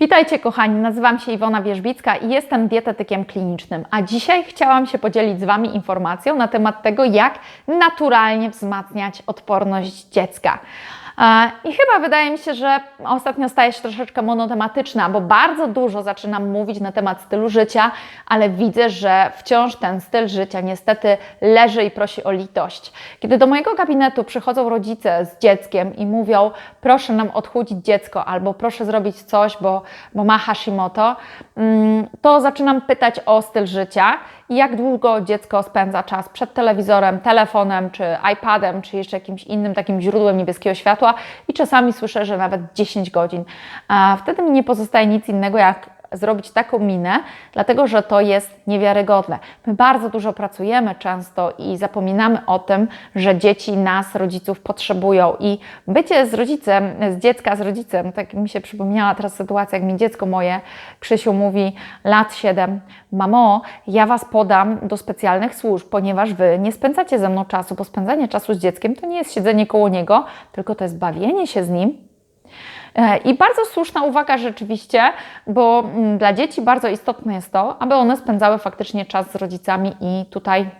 Witajcie kochani, nazywam się Iwona Wierzbicka i jestem dietetykiem klinicznym, a dzisiaj chciałam się podzielić z Wami informacją na temat tego, jak naturalnie wzmacniać odporność dziecka. E, I chyba wydaje mi się, że ostatnio staje się troszeczkę monotematyczna, bo bardzo dużo zaczynam mówić na temat stylu życia, ale widzę, że wciąż ten styl życia niestety leży i prosi o litość. Kiedy do mojego gabinetu przychodzą rodzice z dzieckiem i mówią, proszę nam odchudzić dziecko albo proszę zrobić coś, bo, bo ma Hashimoto, mm, to zaczynam pytać o styl życia jak długo dziecko spędza czas przed telewizorem, telefonem, czy iPadem, czy jeszcze jakimś innym takim źródłem niebieskiego światła i czasami słyszę, że nawet 10 godzin. A wtedy mi nie pozostaje nic innego jak zrobić taką minę, dlatego że to jest niewiarygodne. My bardzo dużo pracujemy często i zapominamy o tym, że dzieci nas, rodziców potrzebują i bycie z rodzicem, z dziecka z rodzicem, tak mi się przypomniała teraz sytuacja, jak mi dziecko moje, Krzysiu mówi, lat 7, mamo, ja Was podam do specjalnych służb, ponieważ Wy nie spędzacie ze mną czasu, bo spędzanie czasu z dzieckiem to nie jest siedzenie koło niego, tylko to jest bawienie się z nim, I bardzo słuszna uwaga rzeczywiście, bo mm, dla dzieci bardzo istotne jest to, aby one spędzały faktycznie czas z rodzicami i tutaj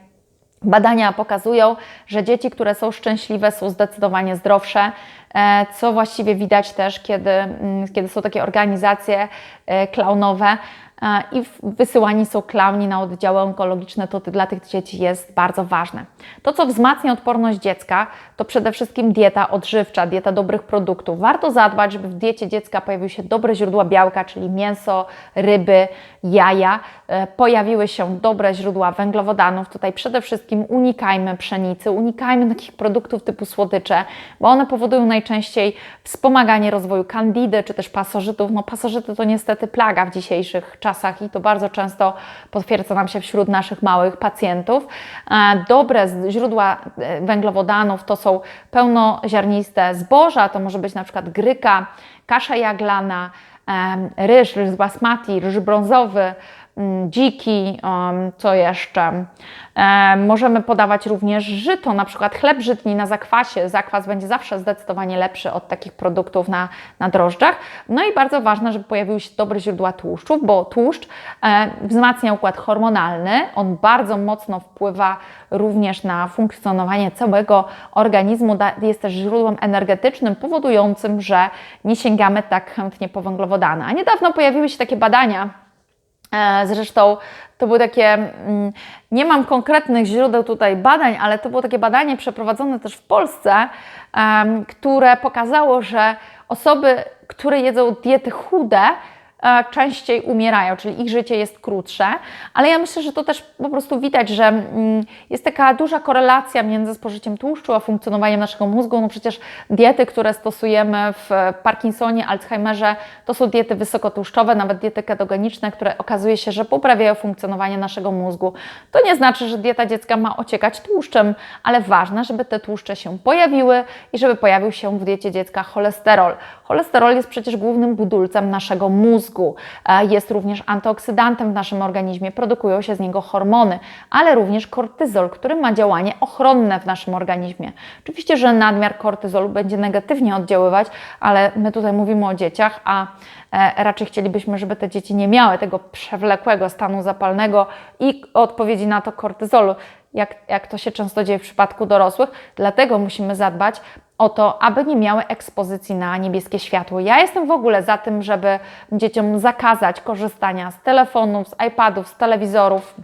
Badania pokazują, że dzieci, które są szczęśliwe, są zdecydowanie zdrowsze, e, co właściwie widać też, kiedy, mm, kiedy są takie organizacje e, klaunowe, i wysyłani są klauni na oddziały onkologiczne, to dla tych dzieci jest bardzo ważne. To, co wzmacnia odporność dziecka, to przede wszystkim dieta odżywcza, dieta dobrych produktów. Warto zadbać, żeby w diecie dziecka pojawiły się dobre źródła białka, czyli mięso, ryby, jaja. E, pojawiły się dobre źródła węglowodanów. Tutaj przede wszystkim unikajmy pszenicy, unikajmy takich produktów typu słodycze, bo one powodują najczęściej wspomaganie rozwoju kandidy czy też pasożytów. No pasożyty to niestety plaga w dzisiejszych czasach i to bardzo często potwierdza nam się wśród naszych małych pacjentów. E, dobre źródła e, węglowodanów to są pełnoziarniste zboża, to może być na przykład gryka, kasza jaglana, ryż, ryż z basmati, ryż brązowy, dziki, co jeszcze. Możemy podawać również żyto, na przykład chleb żytni na zakwasie. Zakwas będzie zawsze zdecydowanie lepszy od takich produktów na, na drożdżach. No i bardzo ważne, żeby pojawiły się dobre źródła tłuszczów, bo tłuszcz e, wzmacnia układ hormonalny. On bardzo mocno wpływa również na funkcjonowanie całego organizmu. Jest też źródłem energetycznym, powodującym, że nie sięgamy tak chętnie po węglowodany. A niedawno pojawiły się takie badania, zresztą to były takie, mm, nie mam konkretnych źródeł tutaj badań, ale to było takie badanie przeprowadzone też w Polsce, które pokazało, że osoby, które jedzą diety chude, E, częściej umierają, czyli ich życie jest krótsze, ale ja myślę, że to też po prostu widać, że mm, jest taka duża korelacja między spożyciem tłuszczu a funkcjonowaniem naszego mózgu. No przecież diety, które stosujemy w Parkinsonie, Alzheimerze, to są diety wysokotłuszczowe, nawet diety ketogeniczne, które okazuje się, że poprawiają funkcjonowanie naszego mózgu. To nie znaczy, że dieta dziecka ma ociekać tłuszczem, ale ważne, żeby te tłuszcze się pojawiły i żeby pojawił się w diecie dziecka cholesterol. Cholesterol jest przecież głównym budulcem naszego mózgu. E, jest również antyoksydantem w naszym organizmie, produkują się z niego hormony, ale również kortyzol, który ma działanie ochronne w naszym organizmie. Oczywiście, że nadmiar kortyzolu będzie negatywnie oddziaływać, ale my tutaj mówimy o dzieciach, a e, raczej chcielibyśmy, żeby te dzieci nie miały tego przewlekłego stanu zapalnego i odpowiedzi na to kortyzolu jak, jak to się często dzieje w przypadku dorosłych. Dlatego musimy zadbać o to, aby nie miały ekspozycji na niebieskie światło. Ja jestem w ogóle za tym, żeby dzieciom zakazać korzystania z telefonów, z iPadów, z telewizorów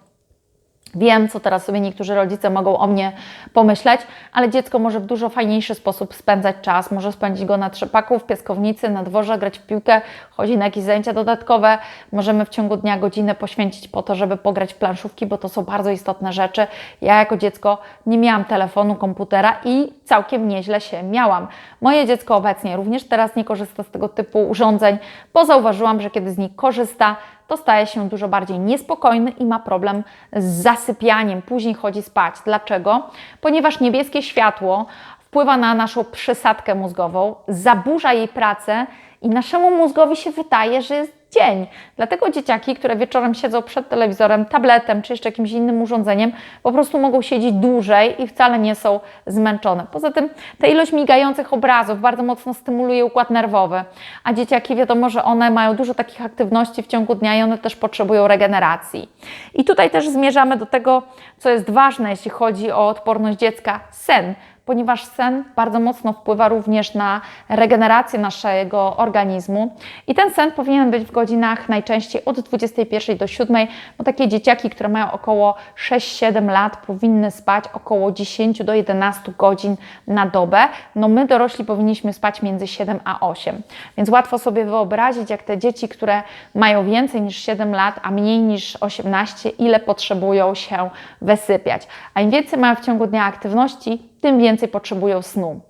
Wiem, co teraz sobie niektórzy rodzice mogą o mnie pomyśleć, ale dziecko może w dużo fajniejszy sposób spędzać czas. Może spędzić go na trzepaku, w piaskownicy, na dworze, grać w piłkę, chodzić na jakieś zajęcia dodatkowe. Możemy w ciągu dnia godzinę poświęcić po to, żeby pograć w planszówki, bo to są bardzo istotne rzeczy. Ja jako dziecko nie miałam telefonu, komputera i całkiem nieźle się miałam. Moje dziecko obecnie również teraz nie korzysta z tego typu urządzeń, bo zauważyłam, że kiedy z nich korzysta, to staje się dużo bardziej niespokojny i ma problem z zasypianiem, później chodzi spać. Dlaczego? Ponieważ niebieskie światło wpływa na naszą przysadkę mózgową, zaburza jej pracę I naszemu mózgowi się wydaje, że jest dzień. Dlatego dzieciaki, które wieczorem siedzą przed telewizorem, tabletem czy jeszcze jakimś innym urządzeniem, po prostu mogą siedzieć dłużej i wcale nie są zmęczone. Poza tym ta ilość migających obrazów bardzo mocno stymuluje układ nerwowy, a dzieciaki wiadomo, że one mają dużo takich aktywności w ciągu dnia i one też potrzebują regeneracji. I tutaj też zmierzamy do tego, co jest ważne, jeśli chodzi o odporność dziecka sen ponieważ sen bardzo mocno wpływa również na regenerację naszego organizmu. I ten sen powinien być w godzinach najczęściej od 21 do 7, bo takie dzieciaki, które mają około 6-7 lat, powinny spać około 10 do 11 godzin na dobę. No my dorośli powinniśmy spać między 7 a 8. Więc łatwo sobie wyobrazić, jak te dzieci, które mają więcej niż 7 lat, a mniej niż 18, ile potrzebują się wysypiać. A im więcej mają w ciągu dnia aktywności, tym więcej potrzebują snu.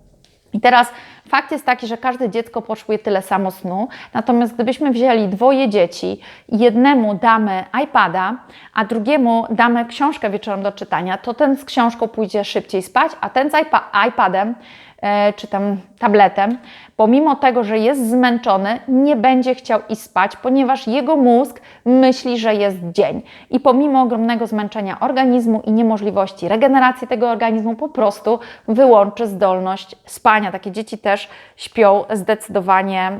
I teraz fakt jest taki, że każde dziecko potrzebuje tyle samo snu. Natomiast gdybyśmy wzięli dwoje dzieci i jednemu damy iPada, a drugiemu damy książkę wieczorem do czytania, to ten z książką pójdzie szybciej spać, a ten z iPadem czy tam tabletem, pomimo tego, że jest zmęczony, nie będzie chciał iść spać, ponieważ jego mózg myśli, że jest dzień. I pomimo ogromnego zmęczenia organizmu i niemożliwości regeneracji tego organizmu, po prostu wyłączy zdolność spania. Takie dzieci też śpią zdecydowanie,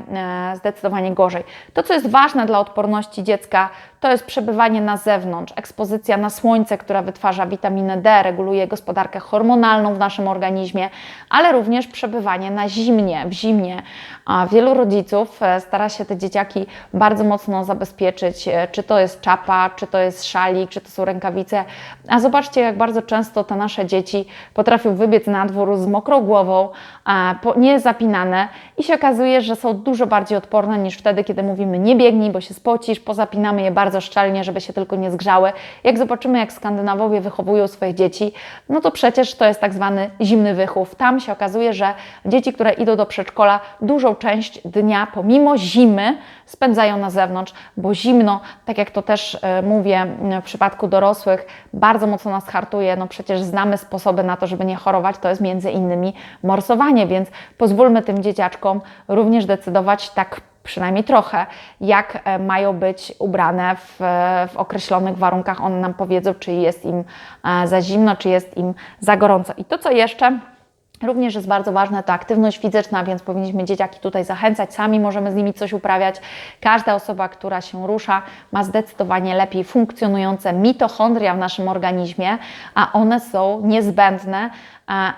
e, zdecydowanie gorzej. To, co jest ważne dla odporności dziecka, to jest przebywanie na zewnątrz, ekspozycja na słońce, która wytwarza witaminę D, reguluje gospodarkę hormonalną w naszym organizmie, ale również przebywanie na zimnie, w zimnie. A wielu rodziców e, stara się te dzieciaki bardzo mocno zabezpieczyć, e, czy to jest czapa, czy to jest szalik, czy to są rękawice. A zobaczcie, jak bardzo często te nasze dzieci potrafią wybiec na dwór z mokrą głową, nie zapinane i się okazuje, że są dużo bardziej odporne niż wtedy, kiedy mówimy nie biegnij, bo się spocisz, pozapinamy je bardzo szczelnie, żeby się tylko nie zgrzały. Jak zobaczymy, jak Skandynawowie wychowują swoje dzieci, no to przecież to jest tak zwany zimny wychów. Tam się okazuje, że dzieci, które idą do przedszkola, dużą część dnia, pomimo zimy, spędzają na zewnątrz, bo zimno, tak jak to też e, mówię w przypadku dorosłych, bardzo mocno nas hartuje. No przecież znamy sposoby na to, żeby nie chorować, to jest między innymi morsowanie, więc pozwólmy tym dzieciaczkom również decydować tak przynajmniej trochę, jak e, mają być ubrane w, w, określonych warunkach. One nam powiedzą, czy jest im e, za zimno, czy jest im za gorąco. I to, co jeszcze Również jest bardzo ważna to aktywność fizyczna, więc powinniśmy dzieciaki tutaj zachęcać, sami możemy z nimi coś uprawiać. Każda osoba, która się rusza, ma zdecydowanie lepiej funkcjonujące mitochondria w naszym organizmie, a one są niezbędne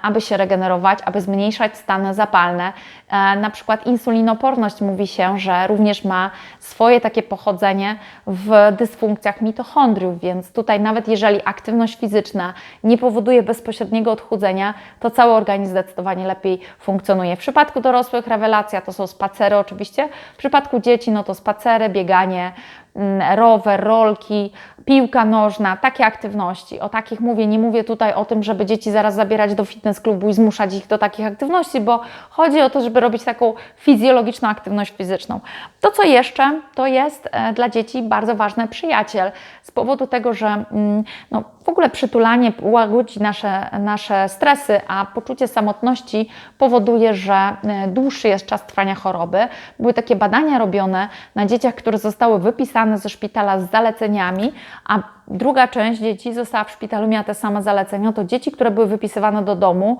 aby się regenerować, aby zmniejszać stany zapalne. E, na przykład insulinoporność mówi się, że również ma swoje takie pochodzenie w dysfunkcjach mitochondriów, więc tutaj nawet jeżeli aktywność fizyczna nie powoduje bezpośredniego odchudzenia, to cały organizm zdecydowanie lepiej funkcjonuje. W przypadku dorosłych rewelacja to są spacery oczywiście, w przypadku dzieci no to spacery, bieganie, mm, rower, rolki, piłka nożna, takie aktywności. O takich mówię, nie mówię tutaj o tym, żeby dzieci zaraz zabierać do fitness klubu i zmuszać ich do takich aktywności, bo chodzi o to, żeby robić taką fizjologiczną aktywność fizyczną. To, co jeszcze, to jest e, dla dzieci bardzo ważny przyjaciel, z powodu tego, że mm, no, w ogóle przytulanie łagodzi nasze, nasze stresy, a poczucie samotności powoduje, że e, dłuższy jest czas trwania choroby. Były takie badania robione na dzieciach, które zostały wypisane ze szpitala z zaleceniami, a druga część dzieci została w szpitalu, miała te same zalecenia, to dzieci, które były wypisywane do domu,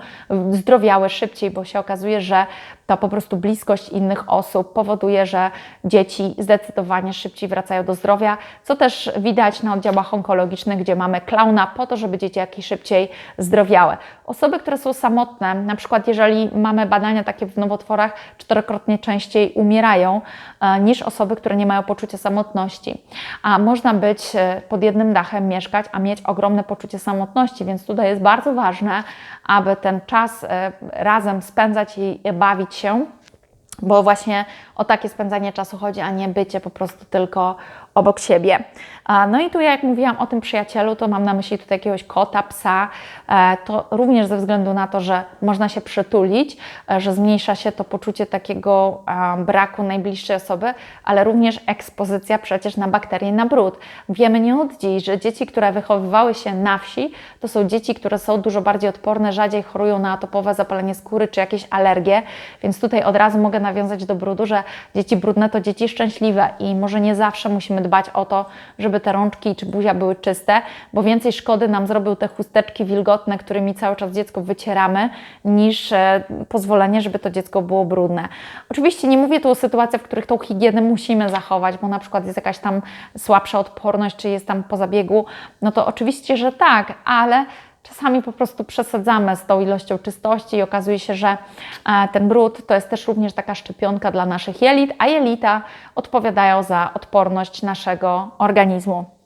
zdrowiały szybciej, bo się okazuje, że ta po prostu bliskość innych osób powoduje, że dzieci zdecydowanie szybciej wracają do zdrowia, co też widać na oddziałach onkologicznych, gdzie mamy klauna po to, żeby dzieciaki szybciej zdrowiały. Osoby, które są samotne, na przykład jeżeli mamy badania takie w nowotworach, czterokrotnie częściej umierają e, niż osoby, które nie mają poczucia samotności. A można być e, pod jednym dachem mieszkać, a mieć ogromne poczucie samotności, więc tutaj jest bardzo ważne, aby ten czas e, razem spędzać i bawić się, bo właśnie o takie spędzanie czasu chodzi, a nie bycie po prostu tylko obok siebie. No i tu jak mówiłam o tym przyjacielu, to mam na myśli tutaj jakiegoś kota, psa, e, to również ze względu na to, że można się przytulić, e, że zmniejsza się to poczucie takiego braku najbliższej osoby, ale również ekspozycja przecież na bakterie, na brud. Wiemy nie od dziś, że dzieci, które wychowywały się na wsi, to są dzieci, które są dużo bardziej odporne, rzadziej chorują na atopowe zapalenie skóry czy jakieś alergie, więc tutaj od razu mogę nawiązać do brudu, że dzieci brudne to dzieci szczęśliwe i może nie zawsze musimy dbać o to, żeby te rączki czy buzia były czyste, bo więcej szkody nam zrobią te chusteczki wilgotne, którymi cały czas dziecko wycieramy, niż e, pozwolenie, żeby to dziecko było brudne. Oczywiście nie mówię tu o sytuacjach, w których tą higienę musimy zachować, bo na przykład jest jakaś tam słabsza odporność, czy jest tam po zabiegu, no to oczywiście, że tak, ale czasami po prostu przesadzamy z tą ilością czystości i okazuje się, że e, ten brud to jest też również taka szczepionka dla naszych jelit, a jelita odpowiadają za odporność naszego organizmu.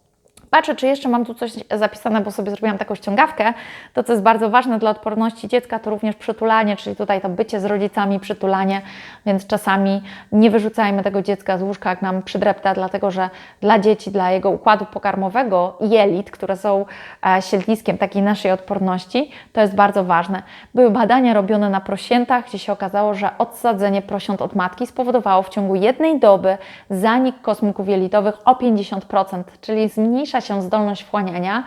Patrzę, czy jeszcze mam tu coś zapisane, bo sobie zrobiłam taką ściągawkę. To, co jest bardzo ważne dla odporności dziecka, to również przytulanie, czyli tutaj to bycie z rodzicami, przytulanie, więc czasami nie wyrzucajmy tego dziecka z łóżka, jak nam przydrepta, dlatego że dla dzieci, dla jego układu pokarmowego jelit, które są e, siedliskiem takiej naszej odporności, to jest bardzo ważne. Były badania robione na prosiętach, gdzie się okazało, że odsadzenie prosiąt od matki spowodowało w ciągu jednej doby zanik kosmików jelitowych o 50%, czyli zmniejsza się zdolność wchłaniania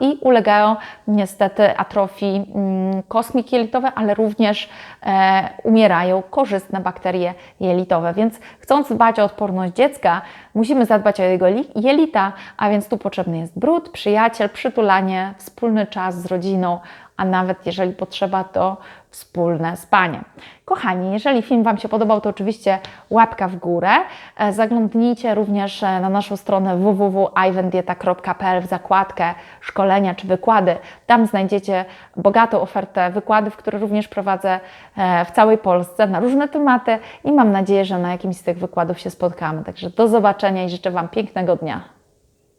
i ulegają niestety atrofii mm, kosmiki jelitowe, ale również e, umierają korzystne bakterie jelitowe. Więc chcąc dbać o odporność dziecka, musimy zadbać o jego li- jelita, a więc tu potrzebny jest brud, przyjaciel, przytulanie, wspólny czas z rodziną, a nawet jeżeli potrzeba, to wspólne spanie. Kochani, jeżeli film Wam się podobał, to oczywiście łapka w górę. E, Zaglądnijcie również e, na naszą stronę www.ivendieta.pl w zakładkę szkolenia czy wykłady. Tam znajdziecie bogatą ofertę wykładów, które również prowadzę e, w całej Polsce na różne tematy i mam nadzieję, że na jakimś z tych wykładów się spotkamy. Także do zobaczenia i życzę Wam pięknego dnia.